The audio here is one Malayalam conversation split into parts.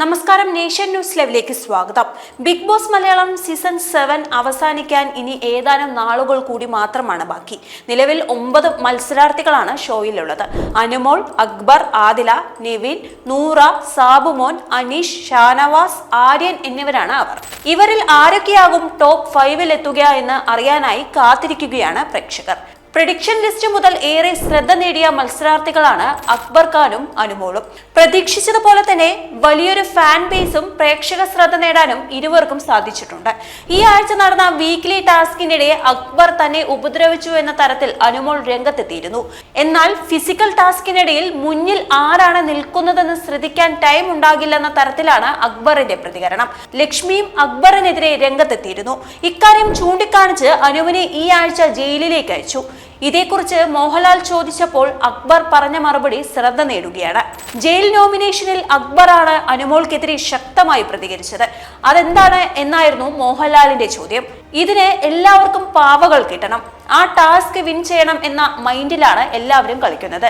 നമസ്കാരം നേഷൻ ന്യൂസ് ലൈവിലേക്ക് സ്വാഗതം. Bigg Boss Malayalam season seven അവസാനിക്കാൻ ഇനി ഏതാനും നാളുകൾ കൂടി മാത്രമാണ് ബാക്കി. നിലവിൽ ഒമ്പത് മത്സരാർത്ഥികളാണ് ഷോയിലുള്ളത്. അനുമോൾ അക്ബർ ആദില നിവിൻ നൂറ സാബുമോൻ അനീഷ് ഷാനവാസ് ആര്യൻ എന്നിവരാണ് അവർ. ഇവരിൽ ആരൊക്കെയാകും ടോപ്പ് ഫൈവിൽ എത്തുക എന്ന് അറിയാനായി കാത്തിരിക്കുകയാണ് പ്രേക്ഷകർ. പ്രഡിക്ഷൻ ലിസ്റ്റ് മുതൽ ഏറെ ശ്രദ്ധ നേടിയ മത്സരാർത്ഥികളാണ് അക്ബർ ഖാനും അനുമോളും. പ്രതീക്ഷിച്ചതുപോലെ തന്നെ വലിയൊരു ഫാൻ ബേസും പ്രേക്ഷക ശ്രദ്ധ നേടാനും ഇരുവർക്കും സാധിച്ചിട്ടുണ്ട്. ഈ ആഴ്ച നടന്ന വീക്ക്ലി ടാസ്കിനിടെ അക്ബർ തന്നെ ഉപദ്രവിച്ചു എന്ന തരത്തിൽ അനുമോൾ രംഗത്തെത്തിയിരുന്നു. എന്നാൽ ഫിസിക്കൽ ടാസ്കിനിടയിൽ മുന്നിൽ ആരാണ് നിൽക്കുന്നതെന്ന് ശ്രദ്ധിക്കാൻ ടൈം ഉണ്ടാകില്ലെന്ന തരത്തിലാണ് അക്ബറിന്റെ പ്രതികരണം. ലക്ഷ്മിയും അക്ബറിനെതിരെ രംഗത്തെത്തിയിരുന്നു. ഇക്കാര്യം ചൂണ്ടിക്കാണിച്ച് അനുവിനെ ഈ ആഴ്ച ജയിലിലേക്ക് അയച്ചു. ഇതേക്കുറിച്ച് മോഹൻലാൽ ചോദിച്ചപ്പോൾ അക്ബർ പറഞ്ഞ മറുപടി ശ്രദ്ധ നേടുകയാണ്. ജയിൽ നോമിനേഷനിൽ അക്ബറാണ് അനുമോൾക്കെതിരെ ശക്തമായി പ്രതികരിച്ചത്. അതെന്താണ് എന്നായിരുന്നു മോഹൻലാലിന്റെ ചോദ്യം. ഇതിന് എല്ലാവർക്കും പാവകൾ കിട്ടണം. ആ ടാസ്ക് വിൻ ചെയ്യണം എന്ന മൈൻഡിലാണ് എല്ലാവരും കളിക്കുന്നത്.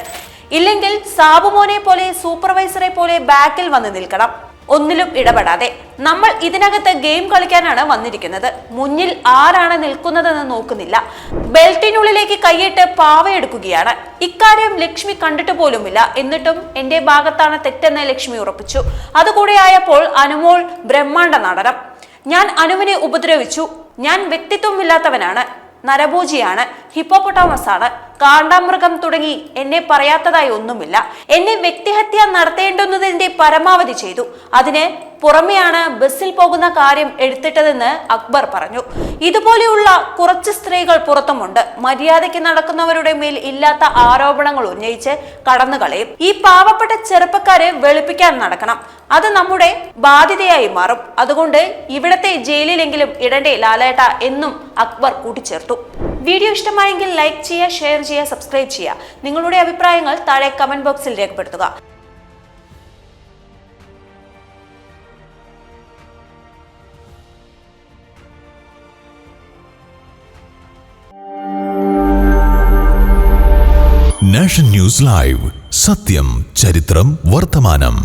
ഇല്ലെങ്കിൽ സാബുമോനെ പോലെ സൂപ്പർവൈസറെ പോലെ ബാക്കിൽ വന്ന് നിൽക്കണം. ഒന്നിലും ഇടപെടാതെ. നമ്മൾ ഇതിനകത്ത് ഗെയിം കളിക്കാനാണ് വന്നിരിക്കുന്നത്. മുന്നിൽ ആരാണ് നിൽക്കുന്നതെന്ന് നോക്കുന്നില്ല. ബെൽറ്റിനുള്ളിലേക്ക് കൈയിട്ട് പാവയെടുക്കുകയാണ്. ഇക്കാര്യം ലക്ഷ്മി കണ്ടിട്ട് പോലുമില്ല. എന്നിട്ടും എന്റെ ഭാഗത്താണ് തെറ്റെന്ന് ലക്ഷ്മി ഉറപ്പിച്ചു. അതുകൂടെ ആയപ്പോൾ അനുമോൾ ബ്രഹ്മാണ്ട നടനം ഞാൻ അനുവിനെ ഉപദ്രവിച്ചു. ഞാൻ വ്യക്തിത്വമില്ലാത്തവനാണ്. നരഭോജിയാണ്. ഹിപ്പോപ്പൊട്ടാമസ് ആണ് കാണ്ടാമൃഗം തുടങ്ങി എന്നെ പറയാത്തതായി ഒന്നുമില്ല. എന്നെ വ്യക്തിഹത്യ നടത്തേണ്ടുന്നതിന്റെ പരമാവധി ചെയ്തു. അതിന് പുറമെയാണ് ബസ്സിൽ പോകുന്ന കാര്യം എടുത്തിട്ടതെന്ന് അക്ബർ പറഞ്ഞു. ഇതുപോലെയുള്ള കുറച്ച് സ്ത്രീകൾ പുറത്തുമുണ്ട്. മര്യാദയ്ക്ക് നടക്കുന്നവരുടെ മേൽ ഇല്ലാത്ത ആരോപണങ്ങൾ ഉന്നയിച്ച് കടന്നു കളയും ഈ പാവപ്പെട്ട ചെറുപ്പക്കാരെ വെളുപ്പിക്കാൻ നടക്കണം. അത് നമ്മുടെ ബാധ്യതയായി മാറും. അതുകൊണ്ട് ഇവിടത്തെ ജയിലിലെങ്കിലും ഇടണ്ടേ ലാലേട്ട എന്നും അക്ബർ കൂട്ടിച്ചേർത്തു. വീഡിയോ ഇഷ്ടമായെങ്കിൽ ലൈക്ക് ചെയ്യുക ഷെയർ ചെയ്യുക സബ്സ്ക്രൈബ് ചെയ്യുക. നിങ്ങളുടെ അഭിപ്രായങ്ങൾ താഴെ കമന്റ് ബോക്സിൽ രേഖപ്പെടുത്തുക. നാഷൻ ന്യൂസ് ലൈവ് സത്യം ചരിത്രം വർത്തമാനം